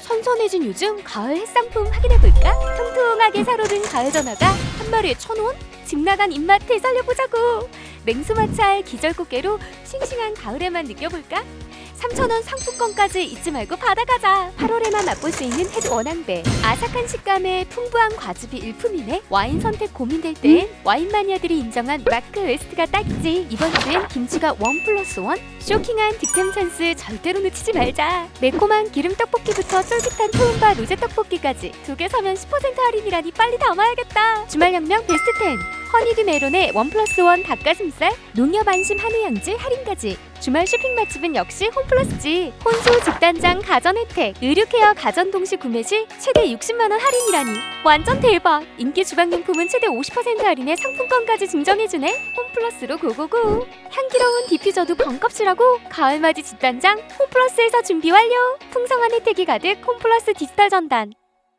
선선해진 요즘 가을 햇상품 확인해볼까? 통통하게 살오른 가을 전화가 한 마리에 천 원? 집 나간 입맛 되살려보자고 냉수마찰 기절꽃게로 싱싱한 가을에만 느껴볼까? 3,000원 상품권까지 잊지 말고 받아가자. 8월에만 맛볼 수 있는 햇 원앙배. 아삭한 식감에 풍부한 과즙이 일품이네. 와인 선택 고민될 땐 와인 마니아들이 인정한 마크 웨스트가 딱이지. 이번 주엔 김치가 원 플러스 원? 쇼킹한 득템 찬스 절대로 놓치지 말자. 매콤한 기름 떡볶이부터 쫄깃한 토음바 로제 떡볶이까지 두 개 사면 10% 할인이라니 빨리 담아야겠다. 주말 연명 베스트 10 허니드 메론의 원 플러스 원 닭가슴살 농협 안심 한우 양질 할인까지. 주말 쇼핑 맛집은 역시 홈플러스지. 혼수 직단장 가전 혜택. 의류 케어 가전 동시 구매 시 최대 60만 원 할인이라니. 완전 대박! 인기 주방용품은 최대 50% 할인에 상품권까지 증정해주네. 홈플러스로 고고고. 향기로운 디퓨저도 벙껍질하고? 가을맞이 집단장 홈플러스에서 준비 완료! 풍성한 혜택이 가득 홈플러스 디지털 전단